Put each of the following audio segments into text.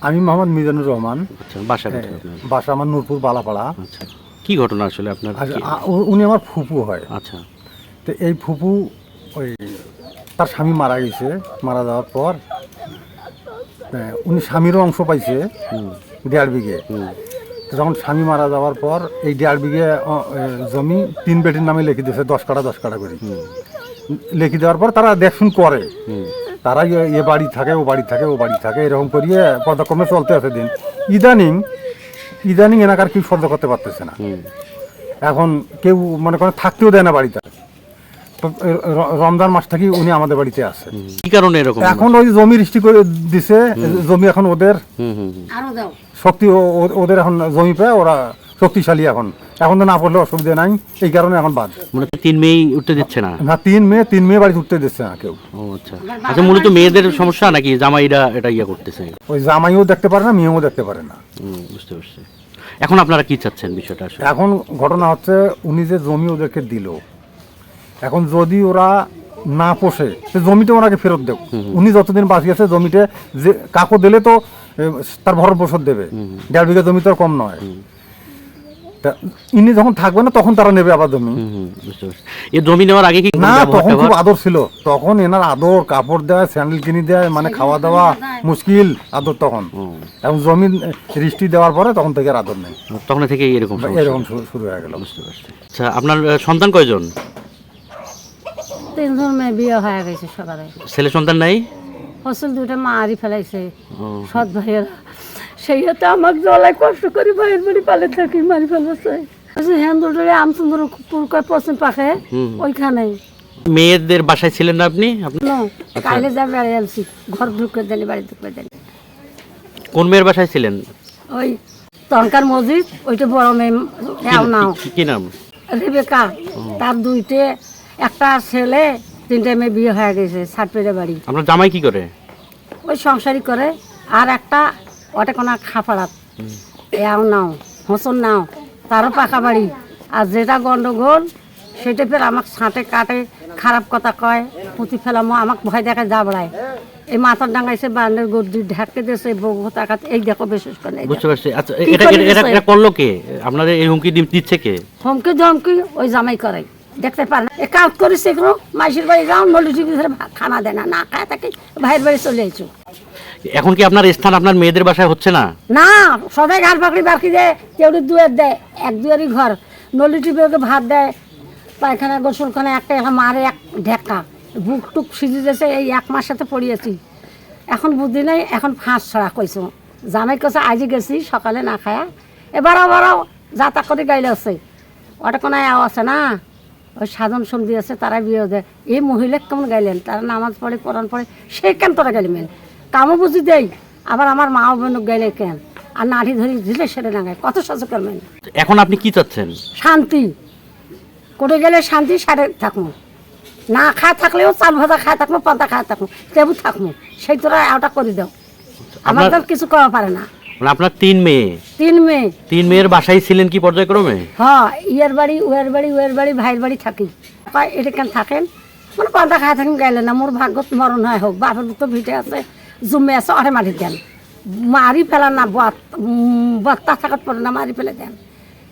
আমি মোহাম্মদ মিজানুর রহমান। আচ্ছা বাসা কোথায় আপনার? বাসা আমার নূরপুর বালাপাড়া। আচ্ছা কি ঘটনা আসলে আপনার? আর কি- আ- উ- উনি আমার ফুপু হয়। আচ্ছা। তো এই ফুপু ওই তার স্বামী মারা গেছে মারা যাওয়ার পর হ্যাঁ, উনি স্বামীরও অংশ পাইছে দেড় বিঘে। হুম। তো যখন স্বামী মারা যাওয়ার পর এই দেড় বিঘে অ, এ, জমি তিন বেটির নামে লিখে দিয়েছে দশ কাটা দশ কাটা করে। লিখে দেওয়ার পর তারা দেখশুন করে। হুম তারা এ- বাড়ি থাকে ও বাড়ি থাকে ও বাড়ি থাকে এরকম করিয়ে পর্যাক্রমে চলতে আছে দিন। ইদানিং ইদানিং এনাকার কেউ সহ্য করতে পারতেছে না। এখন কেউ মনে করেন থাকতেও দেয় না বাড়িতে। রমজান মাস থেকে উনি আমাদের বাড়িতে আছে। হুম। কি কারণে এরকম? এখন ওই জমি সৃষ্টি করে দিছে জমি এখন ওদের হুম হুম হুম। আরও দাও। শক্তি ওদের এখন জমি পেয়ে ওরা শক্তিশালী এখন। এখন তো না পড়লে অসুবিধা নাই এই কারণে এখন বাদ। মনে তিন মেয়েই উঠতে দিচ্ছে না? না তিন মেয়ে তিন মেয়ে বাড়িতে উঠতে দিচ্ছে না কেউ। ও আচ্ছা। আচ্ছা মূলত মেয়েদের সমস্যা নাকি জামাইরা এটা ইয়ে করতেছে? ওই জামাইও দেখতে পারে না মেয়েও দেখতে পারে না। বুঝতে পারছি। এখন আপনারা কি চাচ্ছেন বিষয়টা এখন ঘটনা হচ্ছে উনি যে জমি ওদেরকে দিল এখন যদি ওরা না পোষে সে জমিটা ওনাকে ফেরত দেব উনি যতদিন বাঁচি আছে জমিতে যে কাকো দিলে তো তার ভরণ পোষণ দেবে। দেড় বিঘা জমি তো আর কম নয়। তা ইনি যখন থাকবে না তখন তারা নেবে আবার জমি। এই জমি নেওয়ার আগে কি না তখন খুব আদর ছিল। তখন এনার আদর কাপড় দেয় স্যান্ডেল কিনে দেয় মানে খাওয়া দাওয়া মুশকিল আদর তখন। এবং জমি রেজিস্ট্রি দেওয়ার পরে তখন থেকে আর আদর নেই। তখন থেকে এরকম। এরকম শুরু হয়ে গেল। বুঝতে পারছি। আচ্ছা আপনার সন্তান কয়জন? তিনজন মেয়ে বিয়ে হয়ে গেছে ছেলে সন্তান নাই? ফসল দুটো মারি ফেলাইছে। সৎ ভাইয়েরা। সেই হাতে আমার জলায় কষ্ট করে ভাইয়ের বাড়ি পালে থাকি মারি ফেলাছে। হ্যান দুটো আমসুন্দর পশ্চিম পাখে ওইখানে। মেয়েদের বাসায় ছিলেন না আপনি? আপনি কাইলে যা বেড়ে আলছি ঘর ঢুকে দিলি বাড়ি ঢুকে দিলি। কোন মেয়ের বাসায় ছিলেন? ওই তনকার মসজিদ ওইটা বড় মেয়ে নাও কি নাম? রেবেকা তার দুইটে একটা ছেলে তিনটে মেয়ে বিয়ে হয়ে গেছে সাতপেড়ে বাড়ি। আপনার জামাই কি করে? ওই সংসারই করে আর একটা ওটা কোনো খাপাড়াত। এও নাও হোসন নাও তারও পাকা বাড়ি আর যেটা গন্ডগোল সেটা ফের আমাকে ছাঁটে কাটে খারাপ কথা কয় পুঁতি ফেলামো আমাকে ভয় দেখে যা বেড়ায় এই মাথার ডাঙ্গাইছে বান্ডের গদ্দি ঢাকে দিয়েছে বউ তাকাত এই দেখো বিশেষ করে বুঝতে পারছি। আচ্ছা এটা এটা- এটা করল কে? আপনাদের এই হুমকি দিচ্ছে কে? ধমকি ধমকি ওই জামাই করে। দেখতে পারে না কাজ করিস এগুলো মাসির বাড়ি যাও নলি টিভি ধরে খানা দেয় না না খায় থাকে ভাইয়ের বাড়ি চলে আইছো। এখন কি আপনার স্থান আপনার মেয়েদের বাসায় হচ্ছে না? না সদাই ঘাট পাকড়ি বাকি দেয় কেউ দুয়ার দেয়, এক দুয়ারই ঘর। নলি টিপে ভাত দেয়, পায়খানা গোসলখানা একটা এখন মারে, এক ঢেকা। বুক টুক সিজে যাচ্ছে এই এক মাস সাথে পড়িয়েছি। এখন বুদ্ধি নাই, এখন ফাঁস ছড়া কইছো। জামাই কাছে আজি গেছি, সকালে না খায়া। এবারও বারও যাতা করে গাইলে আছে। ওটা কোনো আও আছে না? ওই সাধন সন্ধি আছে তারা বিয়ে দেয়। এই মহিলা কেমন গাইলেন? তারা নামাজ পড়ে, কোরআন পড়ে সে কেন তোরা গেলিমেন কামও বুঝি দেই আবার আমার মা বোনক গাইলে কেন? আর নাড়ি ধরি দিলে সেটা না কত সহ্য করবেন? এখন আপনি কি চাচ্ছেন? শান্তি। করে গেলে শান্তি সারে থাকব। না খায় থাকলেও চাল ভাজা খায় থাকব পাতা খায় থাকব তেবু থাকব সেই তোরা ওটা করে দাও। আমার তো কিছু করা পারে না। মানে আপনার তিন মেয়ে? তিন মেয়ে। তিন মেয়ের বাসায় ছিলেন কি পর্যায়ক্রমে? হ্যাঁ ইয়ার বাড়ি উয়ের বাড়ি উয়ের বাড়ি ভাইয়ের বাড়ি থাকি। এটা কেন থাকেন? মানে পান্তা খায় থাকেন গেলে না মোর ভাগ্যত মরণ হয় হোক বাপের তো ভিটে আছে। জুমে আছে অরে মারি দেন। মারি ফেলা না বত্তা থাকাত পরে না মারি ফেলে দেন।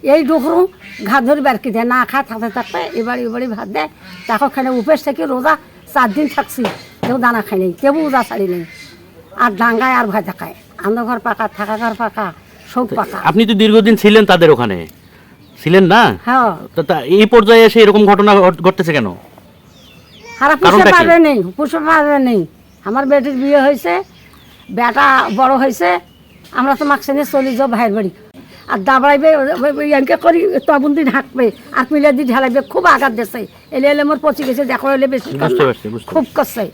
এই ডুকরু ঘাত ধরে বারকি দেয় না খায় থাকতে থাকতে এবারে এবারে ভাত দেয়। তাকে খানে উপেস থেকে রোজা চার দিন থাকছি কেউ দানা খাই নেই কেউ রোজা ছাড়ি নেই। আর ডাঙ্গায় আর ভয় দেখায় আন্দ ঘর পাকা থাকা ঘর পাকা সব পাকা। আপনি তো দীর্ঘদিন ছিলেন তাদের ওখানে। ছিলেন না? হ্যাঁ। এই পর্যায়ে এসে এরকম ঘটনা ঘট- ঘটতেছে কেন? হারা পুষে পারবে নেই পুষে পারবে নেই। আমার বেটির বিয়ে হয়েছে বেটা বড় হয়েছে আমরা তো মাকসে নিয়ে চলে যাও ভাইয়ের বাড়ি। আর দাবড়াইবে ইয়ানকে করি তবন দিন হাঁকবে আর মিলে দিয়ে ঢালাইবে খুব আঘাত দেশে এলে এলে মোর পচি গেছে দেখো এলে বেশি খুব করছে।